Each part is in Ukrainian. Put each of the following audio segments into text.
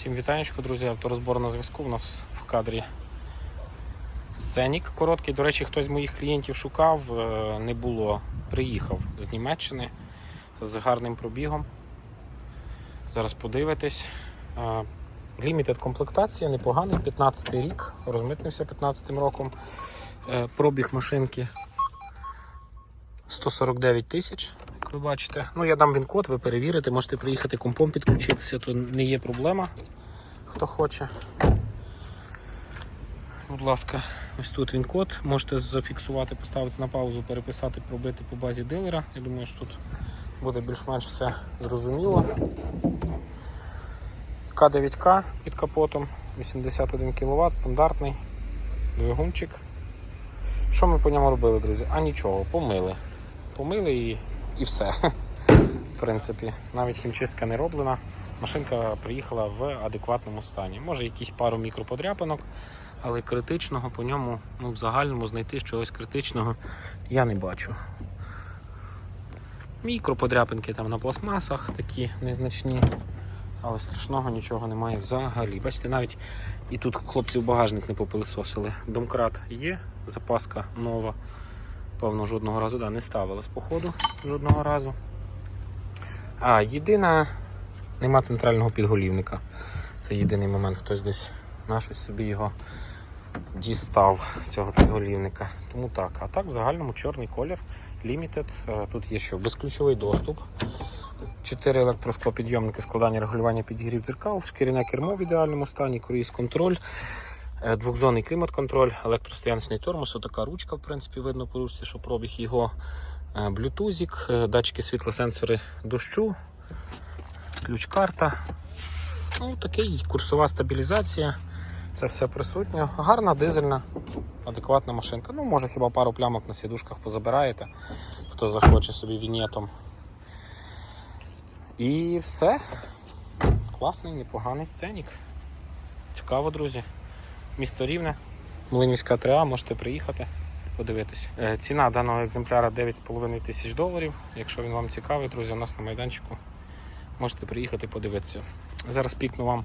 Всім вітанечко, друзі. Авторозбор на зв'язку. У нас в кадрі сценік короткий. До речі, хтось з моїх клієнтів шукав, е, не було. Приїхав з Німеччини з гарним пробігом. Зараз подивитесь. Лімітед комплектація, непоганий, 15 рік, розмитнився 15 м роком. Е, Пробіг машинки 149 тисяч, ви бачите. Ну, я дам він код, ви перевірите, можете приїхати компом підключитися, то не є проблема, хто хоче. Будь ласка, ось тут він код. Можете зафіксувати, поставити на паузу, переписати, пробити по базі дилера. Я думаю, що тут буде більш-менш все зрозуміло. К9К під капотом, 81 кВт, стандартний двигунчик. Що ми по ньому робили, друзі? А нічого, помили. Помили і, і все. В принципі, навіть хімчистка не роблена. Машинка приїхала в адекватному стані. Може якісь пару мікроподряпинок, але критичного по ньому, ну, в загальному знайти чогось критичного я не бачу. Мікроподряпинки там на пластмасах такі незначні. Але страшного нічого немає взагалі. Бачите, навіть і тут хлопці в багажник не попилисосили. Домкрат є, запаска нова. Певно, жодного разу да, не з походу жодного разу. А, єдина, нема центрального підголівника. Це єдиний момент, хтось десь на щось собі його дістав, цього підголівника. Тому так. А так, в загальному чорний колір, Limited. Е, Тут є що? Безключовий доступ. 4 електросклопідйомники, складання регулювання підігрів дзеркал, шкіряне кермо в ідеальному стані, круїз контроль, двохзонний клімат-контроль, електростояночний тормоз, отака ручка, в принципі, видно по ручці, що пробіг його, е, блютузик, е, датчики світлосенсори дощу, ключ-карта. Ну, такий курсова стабілізація. Це все присутньо. Гарна, дизельна, адекватна машинка. Ну, може хіба пару плямок на сідушках позабираєте, хто захоче собі вінєтом. І все. Класний, непоганий сценік. Цікаво, друзі. Місто Рівне, Млинівська 3А, можете приїхати, подивитись. Е, Ціна даного екземпляра 9,5 тисяч доларів. Якщо він вам цікавий, друзі, у нас на майданчику можете приїхати подивитися. Зараз пікну вам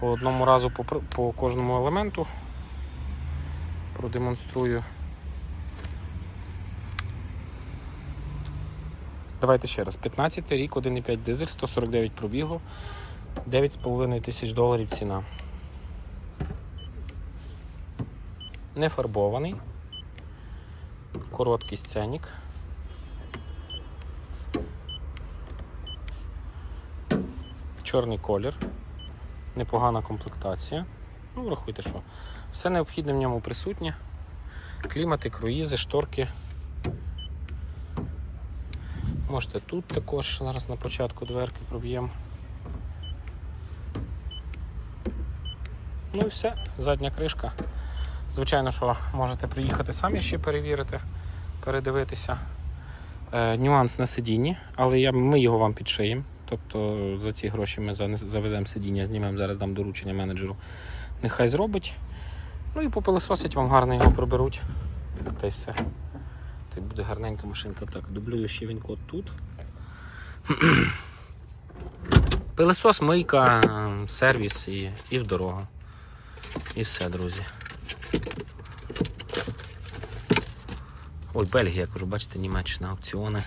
по одному разу по, по кожному елементу. Продемонструю. Давайте ще раз. 15 рік, 1,5 дизель, 149 пробігу, 9,5 тисяч доларів ціна. Не фарбований. Короткий сценік. Чорний колір. Непогана комплектація. Ну, врахуйте, що все необхідне в ньому присутнє. Клімати, круїзи, шторки. Можете тут також зараз на початку дверки проб'ємо. Ну і все, задня кришка. Звичайно, що можете приїхати самі ще перевірити, передивитися. Е, нюанс на сидінні, але я, ми його вам підшиємо. Тобто за ці гроші ми завеземо сидіння, знімемо, зараз дам доручення менеджеру. Нехай зробить. Ну і попилисосять вам гарно його приберуть. Та й все. Та й буде гарненька машинка. Так, дублюю ще він код тут. Пилисос, мийка, сервіс і, і в дорогу. І все, друзі. Ой, Бельгія, кажу, бачите, Німеччина аукціони.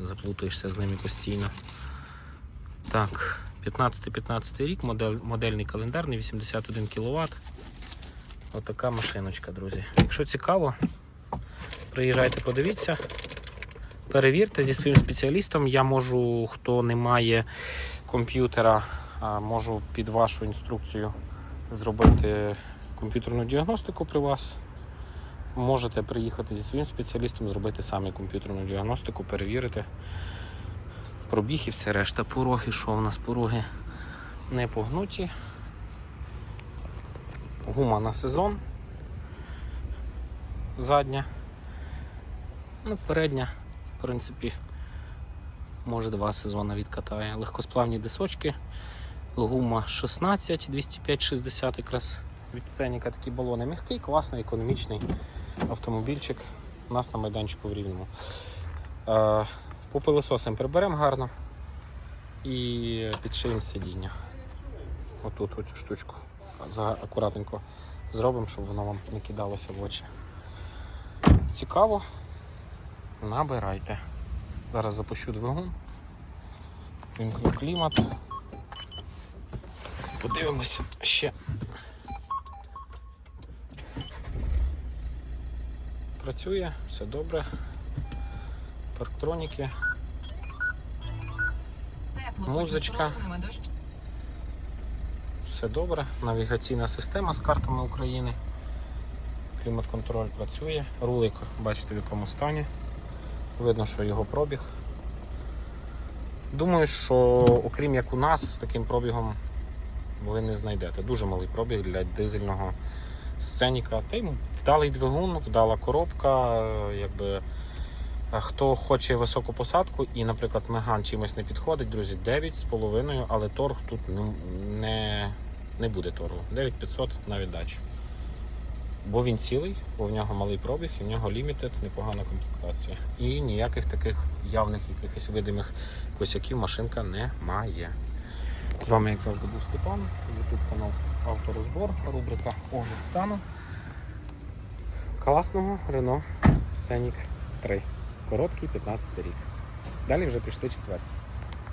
Заплутаєшся з ними постійно. Так, 15-15 рік, модель, модельний календарний, 81 кВт. Отака машиночка, друзі. Якщо цікаво, приїжджайте, подивіться. Перевірте зі своїм спеціалістом. Я можу, хто не має комп'ютера, можу під вашу інструкцію зробити комп'ютерну діагностику при вас. Можете приїхати зі своїм спеціалістом, зробити самі комп'ютерну діагностику, перевірити пробіг і все решта. Пороги, що у нас пороги не погнуті. Гума на сезон. Задня. Ну, передня, в принципі, може два сезони відкатає. Легкосплавні дисочки. Гума 16, 205-60 якраз від сценіка такі балони. Мягкий, класний, економічний автомобільчик у нас на майданчику в Рівному. Е, По приберемо гарно і підшиємо сидіння. отут оцю штучку акуратненько зробимо, щоб воно вам не кидалося в очі. Цікаво. Набирайте. Зараз запущу двигун. Вімкну клімат. Подивимося ще. Працює, все добре. Парктроніки, Музичка. все добре. Навігаційна система з картами України. Клімат-контроль працює. Рулик, бачите, в якому стані. Видно, що його пробіг. Думаю, що окрім як у нас, з таким пробігом ви не знайдете. Дуже малий пробіг для дизельного сценіка. Вдалий двигун, вдала коробка. Якби, хто хоче високу посадку і, наприклад, меган чимось не підходить, друзі, 9,5, але торг тут не, не буде торгу. 9500 на віддачу. Бо він цілий, бо в нього малий пробіг, і в нього лімітед, непогана комплектація. І ніяких таких явних якихось видимих косяків машинка не має. З вами, як завжди, був Степан, YouTube канал Авторозбор, рубрика Огляд стану. Класного Renault Scenic 3. Короткий 15 рік. Далі вже пішли четверті.